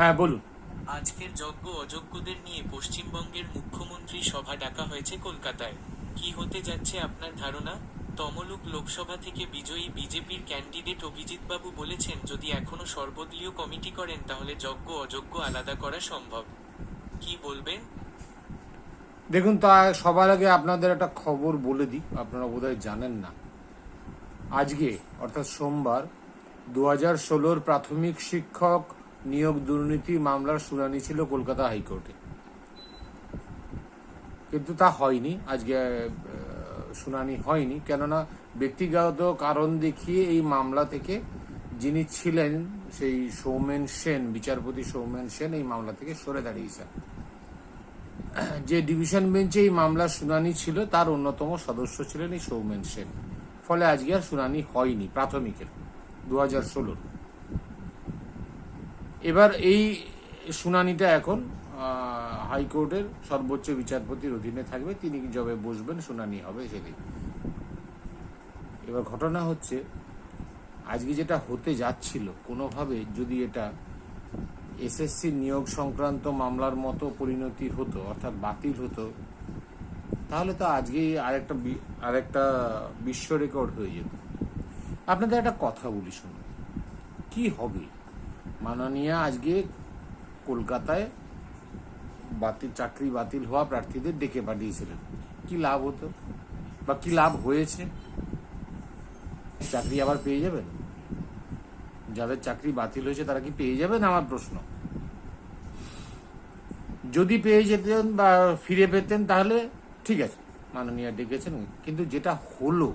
হ্যাঁ বলুন। আজকের যোগ্য অযোগ্যদের নিয়ে পশ্চিমবঙ্গের মুখ্যমন্ত্রী সভা ডাকা হয়েছে কলকাতায়। কি হতে যাচ্ছে আপনার ধারণা? তমলুক লোকসভা থেকে বিজয়ী বিজেপির ক্যান্ডিডেট অভিজিৎবাবু বলেছেন যদি এখনও সর্বদলীয় কমিটি করেন তাহলে যোগ্য অযোগ্য আলাদা করা সম্ভব। কি বলবেন? দেখুন তা সবার আগে আপনাদের একটা খবর বলে দিই আপনারা বোধহয় জানেন না। আজকে অর্থাৎ সোমবার দু হাজার ষোলোর প্রাথমিক শিক্ষক নিয়োগ দুর্নীতি মামলার শুনানি ছিল কলকাতা হাইকোর্টে। কিন্তু তা হয়নি, আজকে শুনানি হয়নি। কেননা ব্যক্তিগত কারণ দেখিয়ে এই মামলা থেকে যিনি ছিলেন, সেই সৌমেন সেন, বিচারপতি সৌমেন সেন এই মামলা থেকে সরে দাঁড়িয়েছেন। যে ডিভিশন বেঞ্চে এই মামলার শুনানি ছিল, তার অন্যতম সদস্য ছিলেন এই সৌমেন সেন। ফলে আজকে আর শুনানি হয়নি প্রাথমিকের, দু হাজার ষোলোর। এবার এই শুনানিটা এখন হাইকোর্টের সর্বোচ্চ বিচারপতির অধীনে থাকবে, তিনি যবে বসবেন, শুনানি হবে সেদিন। এবার ঘটনা হচ্ছে, আজকে যেটা হতে যাচ্ছিল, কোনোভাবে যদি এটা এসএসসি নিয়োগ সংক্রান্ত মামলার মতো পরিণতি হতো, অর্থাৎ বাতিল হতো, তাহলে তো আজকেই আরেকটা আরেকটা বিশ্ব রেকর্ড হয়ে যেত। আপনাদের একটা কথা বলি শুনুন। কি হবে? মাননীয়া আজকে কলকাতায় বাতিল, চাকরি বাতিল হওয়া প্রার্থীদের ডেকে পাঠিয়েছিলেন। কি লাভ হতো? বা কি লাভ হয়েছে? চাকরি আবার পেয়ে যাবেন? যাদের চাকরি বাতিল হয়েছে তারা কি পেয়ে যাবেন? আমার প্রশ্ন। যদি পেয়ে যেতেন বা ফিরে পেতেন তাহলে ঠিক আছে, মাননীয় ডেকেছেন কিন্তু যেটা হলো,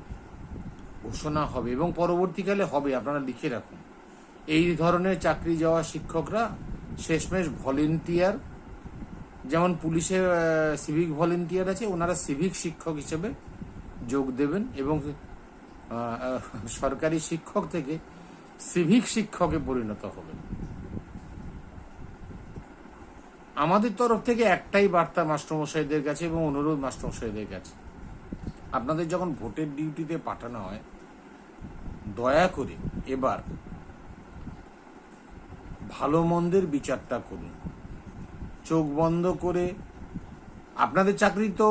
ঘোষণা হবে এবং পরবর্তীকালে হবে, আপনারা লিখে রাখুন। এই ধরনের চাকরি যাওয়া শিক্ষকরা শেষমেশ ভলেন্টিয়ার, যেমন পুলিশে সিভিক ভলেন্টিয়ার আছে, ওনারা সিভিক শিক্ষক হিসেবে যোগ দেবেন এবং সরকারি শিক্ষক থেকে সিভিক শিক্ষকে পরিণত হবেন। আমাদের তরফ থেকে একটাই বার্তা মাস্টারমশাইদের কাছে এবং অনুরোধ মাস্টারমশাইদের কাছে। আপনাদের যখন ভোটের ডিউটিতে পাঠানো হয়, দয়া করে এবার ভালো মন্দের বিচারটা করুন। চোখ বন্ধ করে, আপনাদের চাকরি তো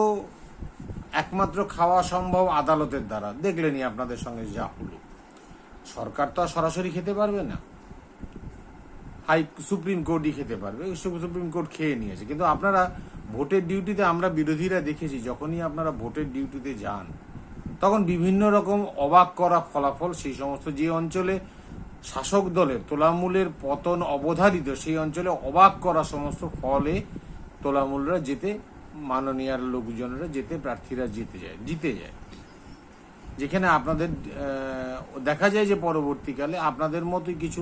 একমাত্র খাওয়া সম্ভব আদালতের দ্বারা। দেখলেনি আপনাদের সঙ্গে যা হলো। সরকার তো আর সরাসরি খেতে পারবে না। হাই সুপ্রিম কোর্টই খেতে পারবে। সুপ্রিম কোর্ট খেয়ে নিয়েছে। কিন্তু আপনারা ভোটের ডিউটিতে আমরা বিরোধীরা দেখেছি, যখনই আপনারা ভোটের ডিউটিতে যান, তখন বিভিন্ন রকম অবাক করা ফলাফল সেই সমস্ত যে অঞ্চলে শাসক দলের তোলামূলের পতন অবধারিত, সেই অঞ্চলে অবাক করা সমস্ত ফলে তোলামূলরা যেতে, মাননীয়ার লোকজনরা যেতে, প্রার্থীরা জিতে যায় জিতে যায়। যেখানে আপনাদের দেখা যায় যে পরবর্তীকালে আপনাদের মতোই কিছু